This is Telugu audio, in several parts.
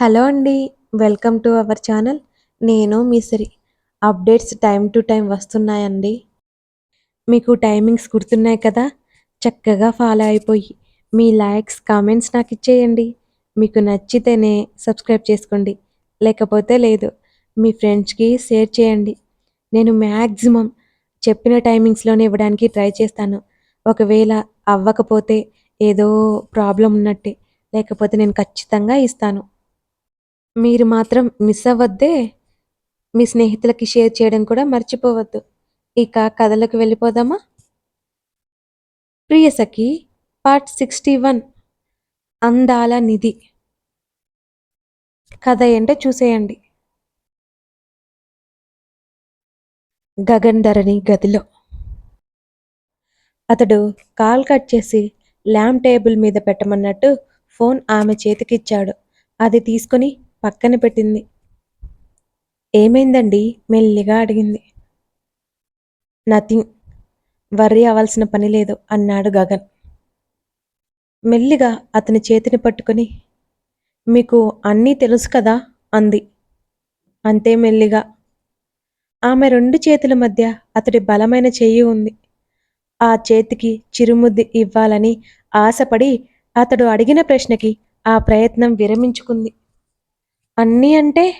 హలో అండి వెల్కమ్ టు అవర్ ఛానల్. నేను మీ సరి. అప్డేట్స్ టైం టు టైం వస్తున్నాయండి. మీకు టైమింగ్స్ గుర్తున్నాయి కదా? చక్కగా ఫాలో అయిపోయి మీ లైక్స్ కామెంట్స్ నాకు ఇచ్చేయండి. మీకు నచ్చితేనే సబ్స్క్రైబ్ చేసుకోండి. లేకపోతే లేదు మీ ఫ్రెండ్స్కి షేర్ చేయండి. నేను మ్యాక్సిమం చెప్పిన టైమింగ్స్లోనే ఇవ్వడానికి ట్రై చేస్తాను. ఒకవేళ అవ్వకపోతే ఏదో ప్రాబ్లం ఉన్నట్టే లేకపోతే నేను ఖచ్చితంగా ఇస్తాను. మీరు మాత్రం మిస్ అవ్వద్దే. మీ స్నేహితులకి షేర్ చేయడం కూడా మర్చిపోవద్దు. ఇక కథలకు వెళ్ళిపోదామా? ప్రియసఖి పార్ట్ సిక్స్టీ వన్ అందాల నిధి. కథ ఏంటో చూసేయండి. గగన్ ధరణి గదిలో. అతడు కాల్ కట్ చేసి ల్యాంప్ టేబుల్ మీద పెట్టమన్నట్టు ఫోన్ ఆమె చేతికిచ్చాడు. అది తీసుకుని పక్కన పెట్టింది. ఏమైందండి? మెల్లిగా అడిగింది. నథింగ్. వర్రీ అవ్వాల్సిన పని లేదు అన్నాడు గగన్. మెల్లిగా అతని చేతిని పట్టుకొని మీకు అన్నీ తెలుసు కదా? అంది. అంతే మెల్లిగా. ఆమె రెండు చేతుల మధ్య అతడి బలమైన చెయ్యి ఉంది. ఆ చేతికి చిరుముద్ది ఇవ్వాలని ఆశపడి అతడు అడిగిన ప్రశ్నకి ఆ ప్రయత్నం విరమించుకుంది. అన్నీ అంటే?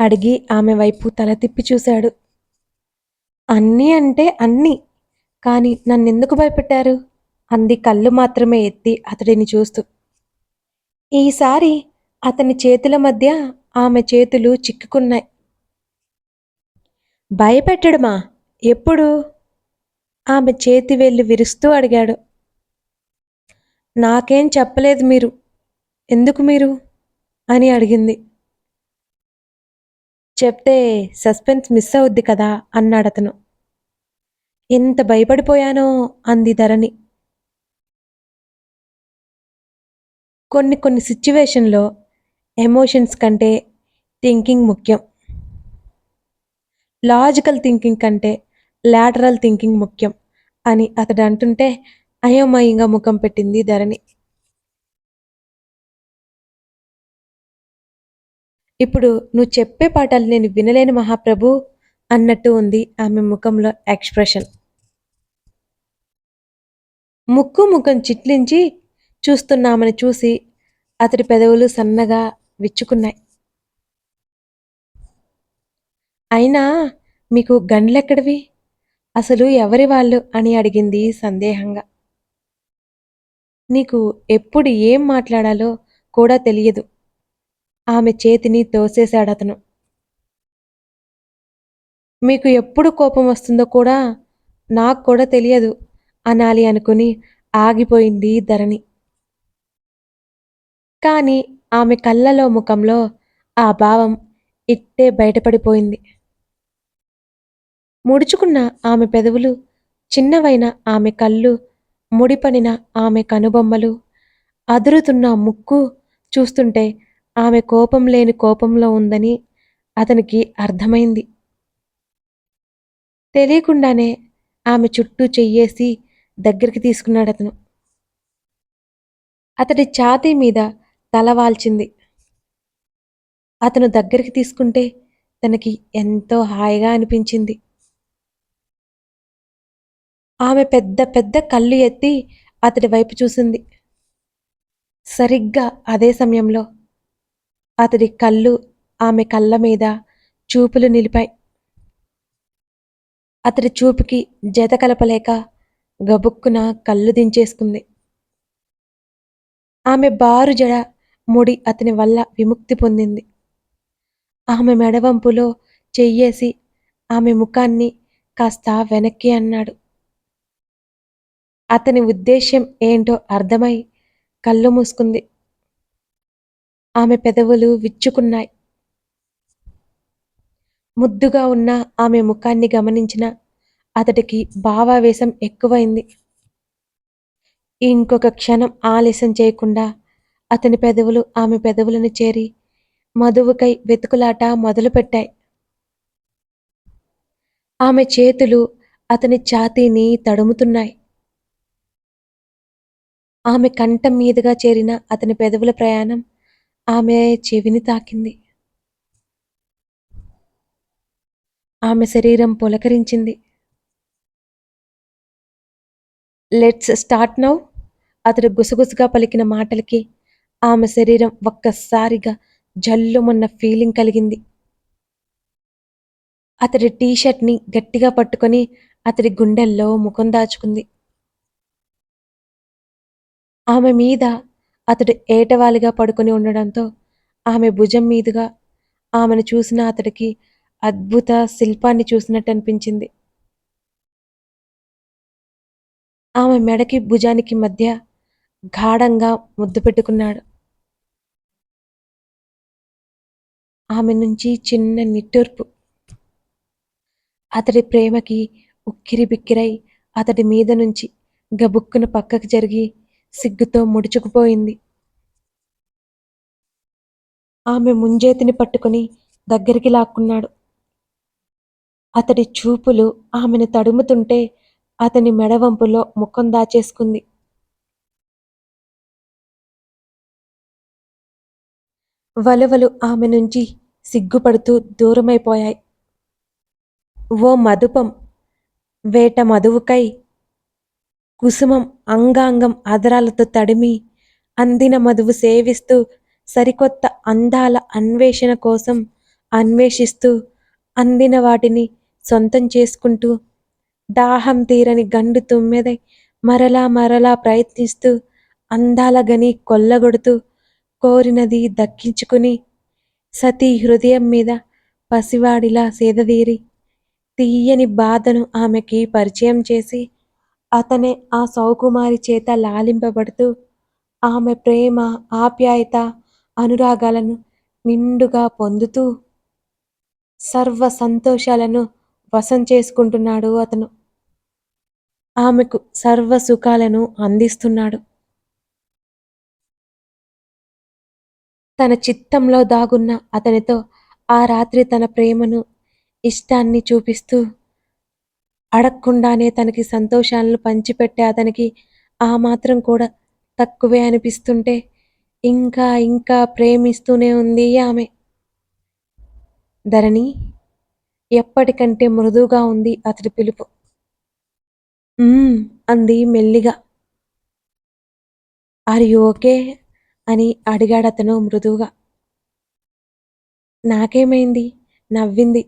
అడిగి ఆమె వైపు తల తిప్పి చూశాడు. అన్నీ అంటే అన్నీ. కానీ నన్నెందుకు భయపెట్టారు? అంది కళ్ళు మాత్రమే ఎత్తి అతడిని చూస్తూ. ఈసారి అతని చేతుల మధ్య ఆమె చేతులు చిక్కుకున్నాయి. భయపెట్టడమా? ఎప్పుడు? ఆమె చేతి వెళ్ళి విరుస్తూ అడిగాడు. నాకేం చెప్పలేదు మీరు. ఎందుకు మీరు? అని అడిగింది. చెప్తే సస్పెన్స్ మిస్ అవుద్ది కదా అన్నాడతను. ఎంత భయపడిపోయానో అంది ధరణి. కొన్ని కొన్ని సిచ్యువేషన్లో ఎమోషన్స్ కంటే థింకింగ్ ముఖ్యం. లాజికల్ థింకింగ్ కంటే లాటరల్ థింకింగ్ ముఖ్యం అని అతడు అంటుంటే అయోమయంగా ముఖం పెట్టింది ధరణి. ఇప్పుడు నువ్వు చెప్పే పాఠాలు నేను వినలేను మహాప్రభు అన్నట్టు ఉంది ఆమె ముఖంలో ఎక్స్ప్రెషన్. ముక్కు ముఖం చిట్లించి చూస్తున్నామని చూసి అతడి పెదవులు సన్నగా విచ్చుకున్నాయి. అయినా మీకు గండ్లెక్కడివి? అసలు ఎవరి వాళ్ళు అని అడిగింది సందేహంగా. నీకు ఎప్పుడు ఏం మాట్లాడాలో కూడా తెలియదు. ఆమె చేతిని తోసేశాడతను. మీకు ఎప్పుడు కోపం వస్తుందో కూడా నాకు కూడా తెలియదు అనాలి అనుకుని ఆగిపోయింది ధరణి. కానీ ఆమె కళ్ళలో ముఖంలో ఆ భావం ఇట్టే బయటపడిపోయింది. ముడుచుకున్న ఆమె పెదవులు చిన్నవైన ఆమె కళ్ళు ముడిపడిన ఆమె కనుబొమ్మలు అదురుతున్న ముక్కు చూస్తుంటే ఆమె కోపం లేని కోపంలో ఉందని అతనికి అర్థమైంది. తెలియకుండానే ఆమె చుట్టూ చెయ్యేసి దగ్గరికి తీసుకున్నాడు అతను. అతడి ఛాతీ మీద తల వాల్చింది. అతను దగ్గరికి తీసుకుంటే తనకి ఎంతో హాయిగా అనిపించింది. ఆమె పెద్ద పెద్ద కళ్ళు ఎత్తి అతడి వైపు చూసింది. సరిగ్గా అదే సమయంలో అతడి కళ్ళు ఆమె కళ్ళ మీద చూపులు నిలిపాయి. అతడి చూపుకి జత కలపలేక గబుక్కున కళ్ళు దించేసుకుంది. ఆమె బారు జడ ముడి అతని వల్ల విముక్తి పొందింది. ఆమె మెడవంపులో చెయ్యేసి ఆమె ముఖాన్ని కాస్త వెనక్కి అన్నాడు. అతని ఉద్దేశ్యం ఏంటో అర్థమై కళ్ళు మూసుకుంది. ఆమె పెదవులు విచ్చుకున్నాయి. ముద్దుగా ఉన్న ఆమె ముఖాన్ని గమనించిన అతడికి భావావేశం ఎక్కువైంది. ఇంకొక క్షణం ఆలస్యం చేయకుండా అతని పెదవులు ఆమె పెదవులను చేరి మధువుకై వెతుకులాట మొదలుపెట్టాయి. ఆమె చేతులు అతని ఛాతీని తడుముతున్నాయి. ఆమె కంఠం మీదుగా చేరిన అతని పెదవుల ప్రయాణం ఆమె చెవిని తాకింది. ఆమె శరీరం పులకరించింది. Let's start now. అతడు గుసగుసగా పలికిన మాటలకి ఆమె శరీరం ఒక్కసారిగా జల్లుమన్న ఫీలింగ్ కలిగింది. అతడి టీషర్ట్ని గట్టిగా పట్టుకొని అతడి గుండెల్లో ముఖం దాచుకుంది. ఆమె మీద అతడు ఏటవాలిగా పడుకొని ఉండడంతో ఆమె భుజం మీదుగా ఆమెను చూసిన అతడికి అద్భుత శిల్పాన్ని చూసినట్టు అనిపించింది. ఆమె మెడకి భుజానికి మధ్య గాఢంగా ముద్దు పెట్టుకున్నాడు. ఆమె నుంచి చిన్న నిట్టూర్పు. అతడి ప్రేమకి ఉక్కిరి బిక్కిరై అతడి మీద నుంచి గబుక్కున పక్కకు జరిగి సిగ్గుతో ముడుచుకుపోయింది. ఆమె ముంజేతిని పట్టుకుని దగ్గరికి లాక్కున్నాడు. అతడి చూపులు ఆమెను తడుముతుంటే అతని మెడవంపులో ముఖం దాచేసుకుంది. వలువలు ఆమె నుంచి సిగ్గుపడుతూ దూరమైపోయాయి. ఓ మధుపం వేట మధువుకై కుసుమం అంగాంగం అదరాలతో తడిమి అందిన మధువు సేవిస్తూ సరికొత్త అందాల అన్వేషణ కోసం అన్వేషిస్తూ అందిన వాటిని సొంతం చేసుకుంటూ దాహం తీరని గండు తుమ్మెదై మరలా మరలా ప్రయత్నిస్తూ అందాల గని కొల్లగొడుతూ కోరినది దక్కించుకుని సతీ హృదయం మీద పసివాడిలా సేదదీరి తీయని బాధను ఆమెకి పరిచయం చేసి అతనే ఆ సౌకుమారి చేత లాలింపబడుతూ ఆమె ప్రేమ ఆప్యాయత అనురాగాలను నిండుగా పొందుతూ సర్వ సంతోషాలను వశం చేసుకుంటున్నాడు అతను. ఆమెకు సర్వ సుఖాలను అందిస్తున్నాడు. తన చిత్తంలో దాగున్న అతనితో ఆ రాత్రి తన ప్రేమను ఇష్టాన్ని చూపిస్తూ అడగకుండానే తనకి సంతోషాలను పంచిపెట్టే అతనికి ఆ మాత్రం కూడా తక్కువే అనిపిస్తుంటే ఇంకా ఇంకా ప్రేమిస్తూనే ఉంది ఆమె. ధరణి ఎప్పటికంటే మృదువుగా ఉంది అతడి పిలుపు. అంది మెల్లిగా. Are you okay? అని అడిగాడు అతను మృదువుగా. నాకేమైంది? నవ్వింది.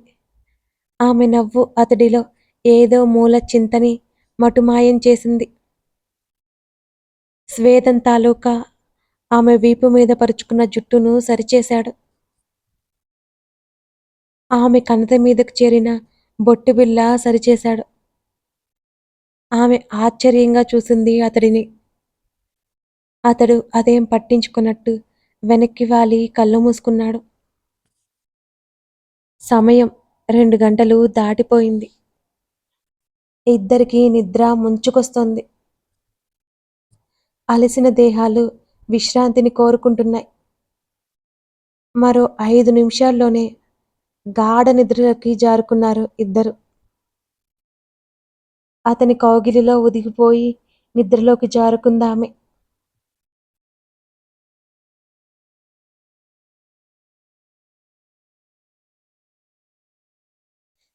ఆమె నవ్వు అతడిలో ఏదో మూల చింతని మటుమాయం చేసింది. స్వేదం తాలూకా ఆమె వీపు మీద పరుచుకున్న జుట్టును సరిచేశాడు. ఆమె కనత మీదకు చేరిన బొట్టు బిల్ల సరిచేశాడు. ఆమె ఆశ్చర్యంగా చూసింది అతడిని. అతడు అదేం పట్టించుకున్నట్టు వెనక్కి వాలి కళ్ళు మూసుకున్నాడు. సమయం రెండు గంటలు దాటిపోయింది. ఇద్దరికి నిద్ర ముంచుకొస్తోంది. అలసిన దేహాలు విశ్రాంతిని కోరుకుంటున్నాయి. మరో ఐదు నిమిషాల్లోనే గాఢ నిద్రలోకి జారుకున్నారు ఇద్దరు. అతని కౌగిలిలో ఉదిగిపోయి నిద్రలోకి జారుకుందామే.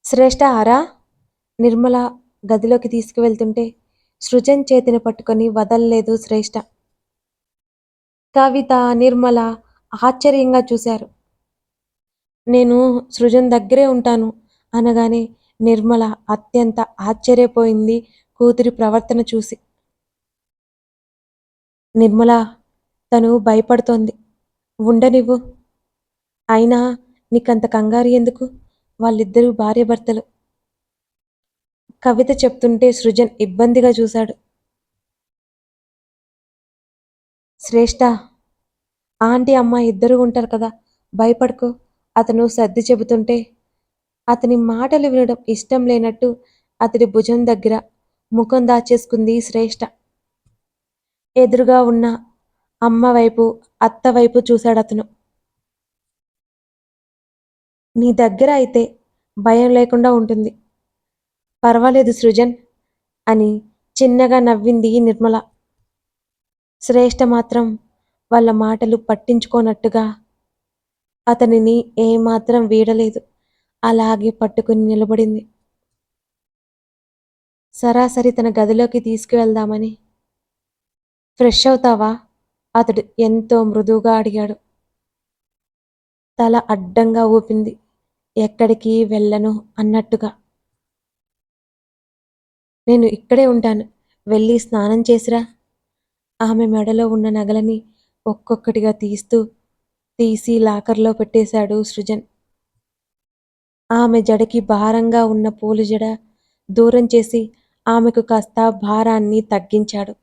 శ్రేష్ఠ ఆరా? నిర్మల గదిలోకి తీసుకువెళ్తుంటే సృజన్ చేతిని పట్టుకొని వదల్లేదు శ్రేష్ఠ కవిత నిర్మల ఆశ్చర్యంగా చూశారు. నేను సృజన్ దగ్గరే ఉంటాను అనగానే నిర్మల అత్యంత ఆశ్చర్యపోయింది కూతురి ప్రవర్తన చూసి. నిర్మల తను భయపడుతోంది. ఉండనివ్వు అయినా నీకంత కంగారు ఎందుకు? వాళ్ళిద్దరూ భార్యభర్తలు. కవిత చెప్తుంటే సృజన్ ఇబ్బందిగా చూశాడు. శ్రేష్ఠ ఆంటీ అమ్మ ఇద్దరు ఉంటారు కదా భయపడుకో. అతను సర్ది చెబుతుంటే అతని మాటలు వినడం ఇష్టం లేనట్టు అతడి భుజం దగ్గర ముఖం దాచేసుకుంది శ్రేష్ఠ. ఎదురుగా ఉన్న అమ్మ వైపు అత్త వైపు చూశాడు అతను. నీ దగ్గర అయితే భయం లేకుండా ఉంటుంది. పర్వాలేదు సృజన్ అని చిన్నగా నవ్వింది నిర్మల. శ్రేష్ఠ మాత్రం వాళ్ళ మాటలు పట్టించుకోనట్టుగా అతనిని ఏమాత్రం వీడలేదు. అలాగే పట్టుకుని నిలబడింది. సరాసరి తన గదిలోకి తీసుకువెళ్దామని. ఫ్రెష్ అవుతావా? అతడు ఎంతో మృదువుగా అడిగాడు. తల అడ్డంగా ఊపింది. ఎక్కడికి వెళ్ళను అన్నట్టుగా. నేను ఇక్కడే ఉంటాను. వెళ్ళి స్నానం చేసిరా. ఆమె మెడలో ఉన్న నగలని ఒక్కొక్కటిగా తీస్తూ తీసి లాకర్లో పెట్టేశాడు సృజన్. ఆమె జడకి భారంగా ఉన్న పూల జడ దూరం చేసి ఆమెకు కాస్త భారాన్ని తగ్గించాడు.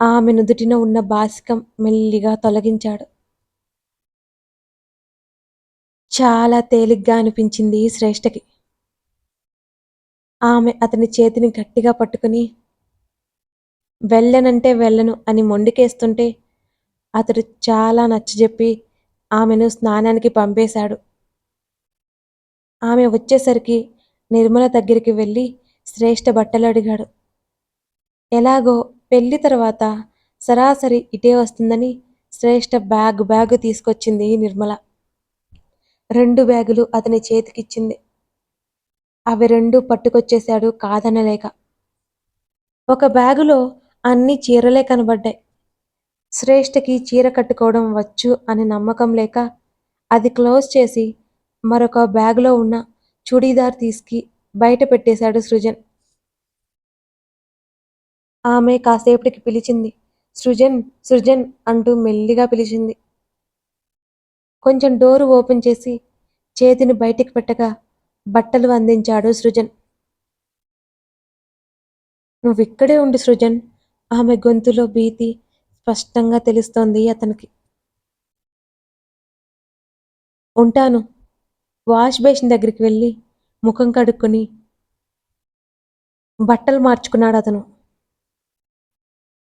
ఆమె నుదుటిన ఉన్న బాసికం మెల్లిగా తొలగించాడు. చాలా తేలిగ్గా అనిపించింది శ్రేష్టకి ఆమె అతని చేతిని గట్టిగా పట్టుకుని వెళ్ళనంటే వెళ్ళను అని మొండికేస్తుంటే అతడు చాలా నచ్చజెప్పి ఆమెను స్నానానికి పంపేశాడు. ఆమె వచ్చేసరికి నిర్మల దగ్గరికి వెళ్ళి శ్రేష్ఠ బట్టలు అడిగాడు. ఎలాగో పెళ్ళి తర్వాత సరాసరి ఇటే వస్తుందని శ్రేష్ఠ బ్యాగ్ బ్యాగ్ తీసుకొచ్చింది నిర్మల. రెండు బ్యాగులు అతని చేతికిచ్చింది. అవి రెండు పట్టుకొచ్చేశాడు కాదనలేక. ఒక బ్యాగులో అన్ని చీరలే కనబడ్డాయి. శ్రేష్ఠకి చీర కట్టుకోవడం వచ్చు అని నమ్మకం లేక అది క్లోజ్ చేసి మరొక బ్యాగులో ఉన్న చుడీదార్ తీసుకి బయట పెట్టేశాడు సృజన్. ఆమె కాసేపటికి పిలిచింది. సృజన్ సృజన్ అంటూ మెల్లిగా పిలిచింది. కొంచెం డోరు ఓపెన్ చేసి చేతిని బయటికి పెట్టగా బట్టలు అందించాడు సృజన్. నువ్విక్కడే ఉండి సృజన్. ఆమె గొంతులో భీతి స్పష్టంగా తెలుస్తోంది అతనికి. ఉంటాను. వాష్ బేసిన్ దగ్గరికి వెళ్ళి ముఖం కడుక్కొని బట్టలు మార్చుకున్నాడు అతను.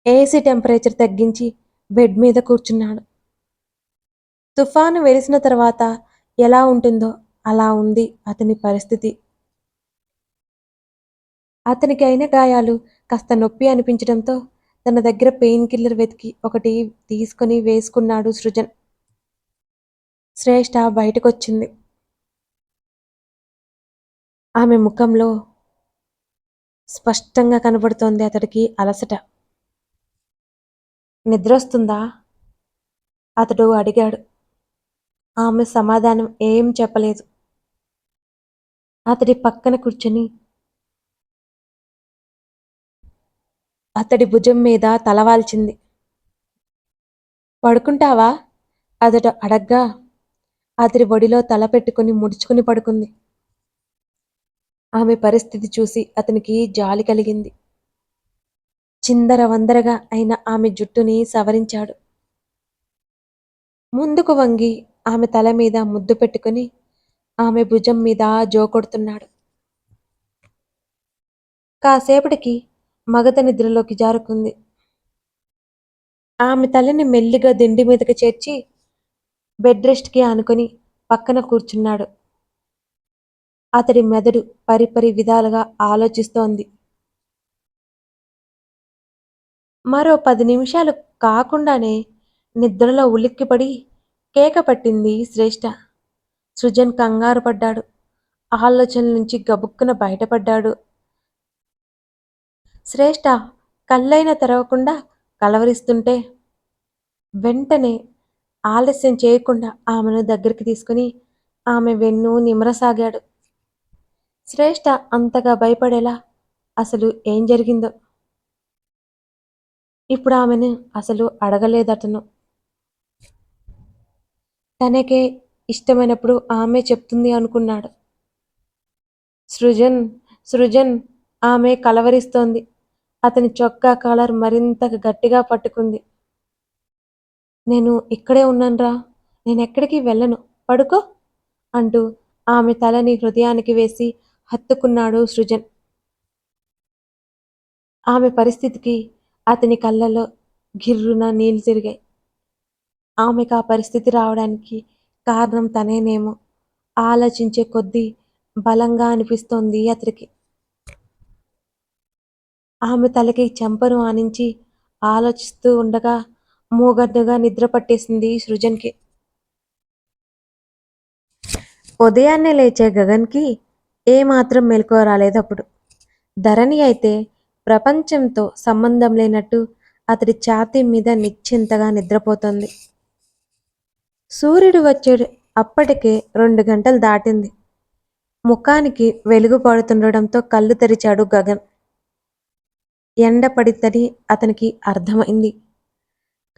ఏసీ టెంపరేచర్ తగ్గించి బెడ్ మీద కూర్చున్నాడు. తుఫాను వెలిసిన తర్వాత ఎలా ఉంటుందో అలా ఉంది అతని పరిస్థితి. అతనికి అయిన గాయాలు కాస్త నొప్పి అనిపించడంతో తన దగ్గర పెయిన్ కిల్లర్ వెతికి ఒకటి తీసుకొని వేసుకున్నాడు సృజన్. శ్రేష్ఠ బయటకొచ్చింది. ఆమె ముఖంలో స్పష్టంగా కనబడుతోంది అతడికి అలసట. నిద్రొస్తుందా? అతడు అడిగాడు. ఆమె సమాధానం ఏం చెప్పలేదు. అతడి పక్కన కూర్చొని అతడి భుజం మీద తలవాల్చింది పడుకుంటావా? అతడు అడగ్గా అతడి ఒడిలో తల పెట్టుకుని ముడుచుకుని పడుకుంది. ఆమె పరిస్థితి చూసి అతనికి జాలి కలిగింది. చిందర వందరగా అయిన ఆమె జుట్టుని సవరించాడు. ముందుకు వంగి ఆమె తల మీద ముద్దు పెట్టుకుని ఆమె భుజం మీద జోకొడుతున్నాడు. కాసేపటికి మగత నిద్రలోకి జారుకుంది. ఆమె తలని మెల్లిగా దిండి మీదకి చేర్చి బెడ్ రెస్ట్కి ఆనుకొని పక్కన కూర్చున్నాడు. అతడి మెదడు పరిపరి విధాలుగా ఆలోచిస్తోంది. మరో పది నిమిషాలు కాకుండానే నిద్రలో ఉలిక్కిపడి కేక పట్టింది శ్రేష్ఠ సృజన్ కంగారు పడ్డాడు. ఆలోచనల నుంచి గబుక్కున బయటపడ్డాడు. శ్రేష్ఠ కళ్ళైన తెరవకుండా కలవరిస్తుంటే వెంటనే ఆలస్యం చేయకుండా ఆమెను దగ్గరికి తీసుకుని ఆమె వెన్ను నిమరసాగాడు. శ్రేష్ఠ అంతగా భయపడేలా అసలు ఏం జరిగిందో? ఇప్పుడు ఆమెను అసలు అడగలేదటను. తనకే ఇష్టమైనప్పుడు ఆమె చెప్తుంది అనుకున్నాడు. సృజన్ సృజన్ ఆమె కలవరిస్తోంది. అతని చొక్కా కాలర్ మరింత గట్టిగా పట్టుకుంది. నేను ఇక్కడే ఉన్నాన్రా. నేనెక్కడికి వెళ్ళను. పడుకో అంటూ ఆమె తలని హృదయానికి వేసి హత్తుకున్నాడు సృజన్. ఆమె పరిస్థితికి అతని కళ్ళలో గిర్రున నీళ్ళు తిరిగాయి. ఆమెకు ఆ పరిస్థితి రావడానికి కారణం తనేనేమో. ఆలోచించే కొద్దీ బలంగా అనిపిస్తోంది అతడికి. ఆమె తలకి చెంపను ఆనించి ఆలోచిస్తూ ఉండగా మూగడ్డగా నిద్ర పట్టేసింది సృజన్కి. ఉదయాన్నే లేచే గగన్కి ఏమాత్రం మెలకువ రాలేదప్పుడు ధరణి అయితే ప్రపంచంతో సంబంధం లేనట్టు అతడి ఛాతీ మీద నిశ్చింతగా నిద్రపోతుంది. సూర్యుడు వచ్చాడు అప్పటికే రెండు గంటలు దాటింది. ముఖానికి వెలుగు పడుతుండడంతో కళ్ళు తెరిచాడు గగన్. ఎండ పడిద్దని అతనికి అర్థమైంది.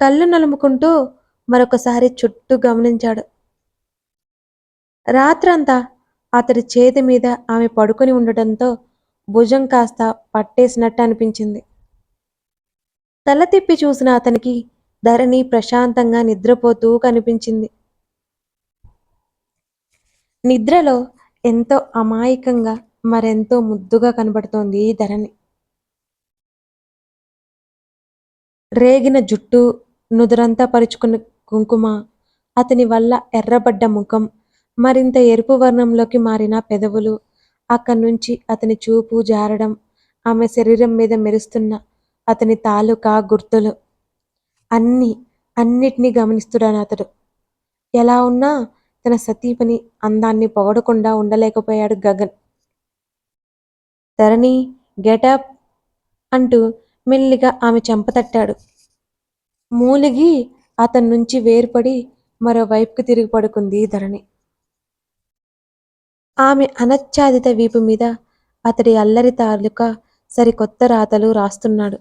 కళ్ళు నలుముకుంటూ మరొకసారి చుట్టూ గమనించాడు. రాత్రంతా అతడి చేతి మీద ఆమె పడుకొని ఉండటంతో భుజం కాస్త పట్టేసినట్టు అనిపించింది. తల తిప్పి చూసిన అతనికి ధరణి ప్రశాంతంగా నిద్రపోతూ కనిపించింది. నిద్రలో ఎంతో అమాయకంగా మరెంతో ముద్దుగా కనబడుతోంది ధరణి. రేగిన జుట్టు నుదురంతా పరుచుకున్న కుంకుమ అతని వల్ల ఎర్రబడ్డ ముఖం మరింత ఎరుపు వర్ణంలోకి మారిన పెదవులు అక్కడి నుంచి అతని చూపు జారడం ఆమె శరీరం మీద మెరుస్తున్న అతని తాలూకా గుర్తులు. అన్నీ అన్నిటినీ గమనిస్తుడాను అతడు. ఎలా ఉన్నా తన సతీపని అందాన్ని పొగడకుండా ఉండలేకపోయాడు గగన్. ధరణి గెటప్ అంటూ మెల్లిగా ఆమె చెంపతట్టాడు మూలిగి అతని నుంచి వేరుపడి మరోవైపుకు తిరిగి పడుకుంది ధరణి. ఆమె అనచ్ఛాదిత వీపు మీద అతడి అల్లరి తాలూకా సరికొత్త రాతలు రాస్తున్నాడు.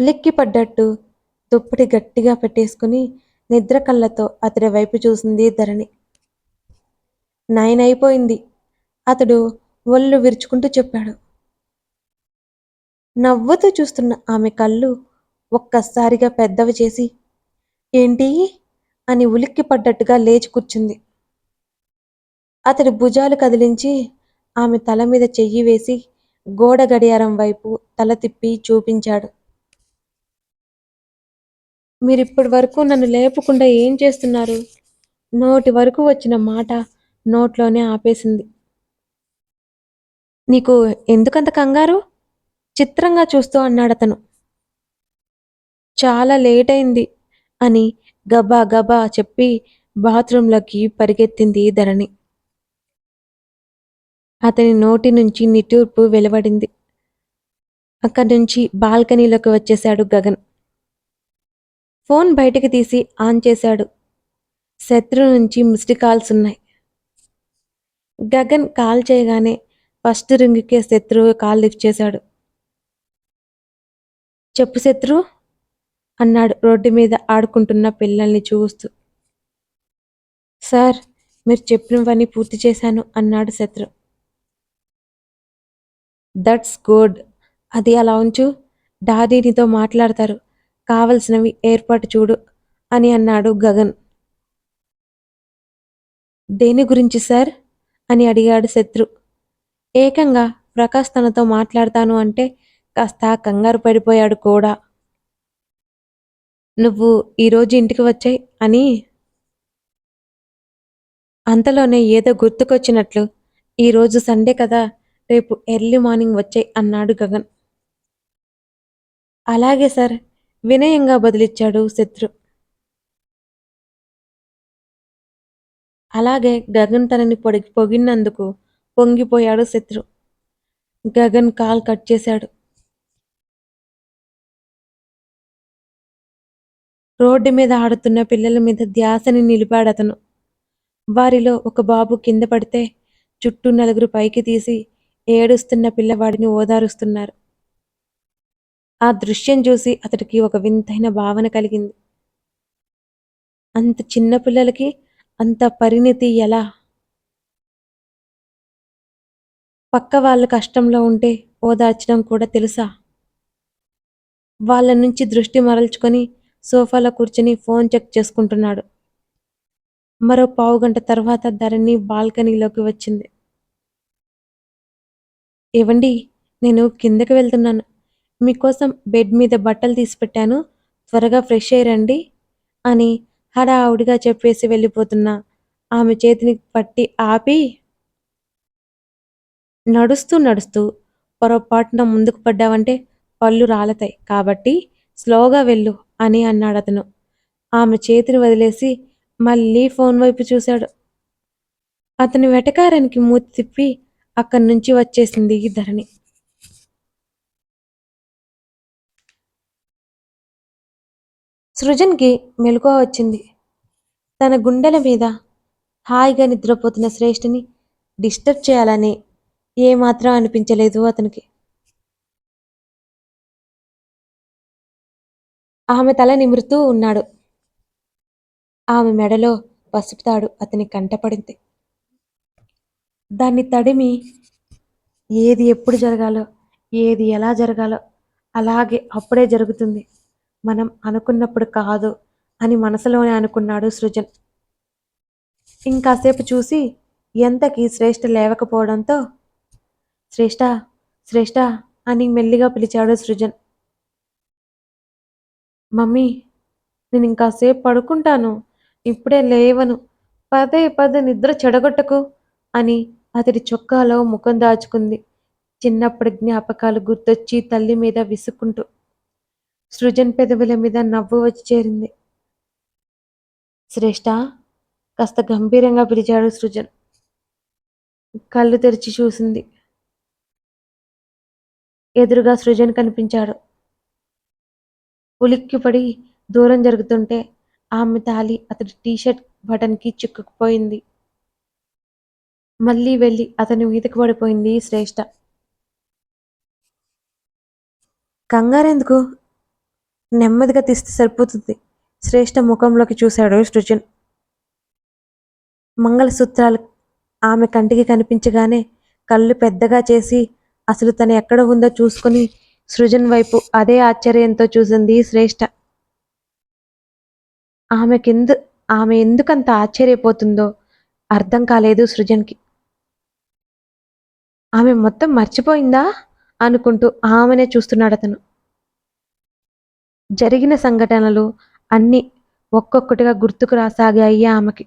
ఉలిక్కిపడ్డట్టు దుప్పటి గట్టిగా పెట్టేసుకుని నిద్ర కళ్ళతో అతడి వైపు చూసింది ధరణి. నైన్ అయిపోయింది అతడు ఒళ్ళు విరుచుకుంటూ చెప్పాడు. నవ్వుతూ చూస్తున్న ఆమె కళ్ళు ఒక్కసారిగా పెద్దవి చేసి ఏంటి? అని ఉలిక్కి పడ్డట్టుగా లేచి కూర్చుంది. అతడి భుజాలు కదిలించి ఆమె తల మీద చెయ్యి వేసి గోడ గడియారం వైపు తల తిప్పి చూపించాడు. మీరు ఇప్పటి వరకు నన్ను లేపకుండా ఏం చేస్తున్నారు? నోటి వరకు వచ్చిన మాట నోట్లోనే ఆపేసింది. నీకు ఎందుకంత కంగారు? చిత్రంగా చూస్తూ అన్నాడతను. చాలా లేట్ అయింది అని గబా గబా చెప్పి బాత్రూంలోకి పరిగెత్తింది ధరణి. అతని నోటి నుంచి నిట్టూర్పు వెలువడింది. అక్కడి నుంచి బాల్కనీలోకి వచ్చేశాడు గగన్. ఫోన్ బయటికి తీసి ఆన్ చేశాడు. శత్రు నుంచి మిస్డ్ కాల్స్ ఉన్నాయి. గగన్ కాల్ చేయగానే ఫస్ట్ రింగ్కే శత్రు కాల్ లిఫ్ట్ చేశాడు. చెప్పు శత్రు అన్నాడు రోడ్డు మీద ఆడుకుంటున్న పిల్లల్ని చూస్తూ. సార్ మీరు చెప్పినవన్నీ పూర్తి చేశాను అన్నాడు శత్రు. That's good. అది అలా ఉంచు. డాడీ నీతో మాట్లాడతారు. కావలసినవి ఏర్పాటు చూడు అని అన్నాడు గగన్. దేని గురించి సార్? అని అడిగాడు శత్రు. ఏకంగా ప్రకాష్ తనతో మాట్లాడతాను అంటే కాస్త కంగారు పడిపోయాడు కూడా. నువ్వు ఈరోజు ఇంటికి వచ్చాయి అని? అంతలోనే ఏదో గుర్తుకొచ్చినట్లు ఈరోజు సండే కదా రేపు ఎర్లీ మార్నింగ్ వచ్చాయి అన్నాడు గగన్. అలాగే సార్ వినయంగా బదిలిచ్చాడు శత్రు. అలాగే గగన్ తనని పొడి పొగినందుకు పొంగిపోయాడు శత్రు. గగన్ కాల్ కట్ చేశాడు. రోడ్డు మీద ఆడుతున్న పిల్లల మీద ధ్యాసని నిలిపాడతను వారిలో ఒక బాబు కింద పడితే చుట్టూ నలుగురు పైకి తీసి ఏడుస్తున్న పిల్లవాడిని ఓదారుస్తున్నారు. ఆ దృశ్యం చూసి అతడికి ఒక వింతైన భావన కలిగింది. అంత చిన్న పిల్లలకి అంత పరిణితి ఎలా? పక్క వాళ్ళు కష్టంలో ఉంటే ఓదార్చడం కూడా తెలుసా? వాళ్ళ నుంచి దృష్టి మరల్చుకొని సోఫాలో కూర్చొని ఫోన్ చెక్ చేసుకుంటున్నాడు. మరో పావు గంట తర్వాత ధరణి బాల్కనీలోకి వచ్చింది. ఏవండి నేను కిందకి వెళ్తున్నాను. మీకోసం బెడ్ మీద బట్టలు తీసి పెట్టాను. త్వరగా ఫ్రెష్ అయ్యండి అని హడావుడిగా చెప్పేసి వెళ్ళిపోతున్న ఆమె చేతిని పట్టి ఆపి నడుస్తూ నడుస్తూ పొరపాటున ముందుకు పడ్డావంటే పళ్ళు రాలతాయి కాబట్టి స్లోగా వెళ్ళు అని అన్నాడు అతను. ఆమె చేతిని వదిలేసి మళ్ళీ ఫోన్ వైపు చూశాడు. అతని వెటకారానికి మూతి తిప్పి అక్కడి నుంచి వచ్చేసింది ఈ ధరణి. సృజన్కి మెలకువ వచ్చింది. తన గుండెల మీద హాయిగా నిద్రపోతున్న శ్రేష్ఠని డిస్టర్బ్ చేయాలని ఏమాత్రం అనిపించలేదు అతనికి. ఆమె తల నిమురుతూ ఉన్నాడు. ఆమె మెడలో పసుపు తాడు అతని కంటపడింది దాన్ని తడిమి ఏది ఎప్పుడు జరగాలో ఏది ఎలా జరగాలో అలాగే అప్పుడే జరుగుతుంది. మనం అనుకున్నప్పుడు కాదు అని మనసులోనే అనుకున్నాడు సృజన్. ఇంకాసేపు చూసి ఎంతకి శ్రేష్ఠ లేవకపోవడంతో శ్రేష్ఠ శ్రేష్ఠ అని మెల్లిగా పిలిచాడు సృజన్. మమ్మీ నేను ఇంకాసేపు పడుకుంటాను ఇప్పుడే లేవను పదే పదే నిద్ర చెడగొట్టకు అని అతడి చొక్కాలో ముఖం దాచుకుంది. చిన్నప్పటి జ్ఞాపకాలు గుర్తొచ్చి తల్లి మీద విసుక్కుంటూ సృజన్ పెదవుల మీద నవ్వు వచ్చి చేరింది. శ్రేష్ఠ కాస్త గంభీరంగా పిలిచాడు సృజన్. కళ్ళు తెరిచి చూసింది. ఎదురుగా సృజన్ కనిపించాడు. ఉలిక్కిపడి దూరం జరుగుతుంటే ఆమె తాలి అతడి టీషర్ట్ బటన్కి చిక్కుకుపోయింది. మళ్ళీ వెళ్ళి అతని మీదకు పడిపోయింది శ్రేష్ఠ కంగారెందుకు? నెమ్మదిగా తీస్తే సరిపోతుంది. శ్రేష్ఠ ముఖంలోకి చూశాడు సృజన్. మంగళసూత్రాలు ఆమె కంటికి కనిపించగానే కళ్ళు పెద్దగా చేసి అసలు తను ఎక్కడ ఉందో చూసుకుని సృజన్ వైపు అదే ఆశ్చర్యంతో చూసింది శ్రేష్ఠ. ఆమెకెందు ఆమె ఎందుకంత ఆశ్చర్యపోతుందో అర్థం కాలేదు సృజన్కి. ఆమె మొత్తం మర్చిపోయిందా? అనుకుంటూ ఆమెనే చూస్తున్నాడు అతను. జరిగిన సంఘటనలు అన్నీ ఒక్కొక్కటిగా గుర్తుకు రాసాగాయి ఆమెకి.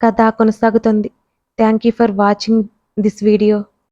కథ కొనసాగుతుంది. Thank you for watching this video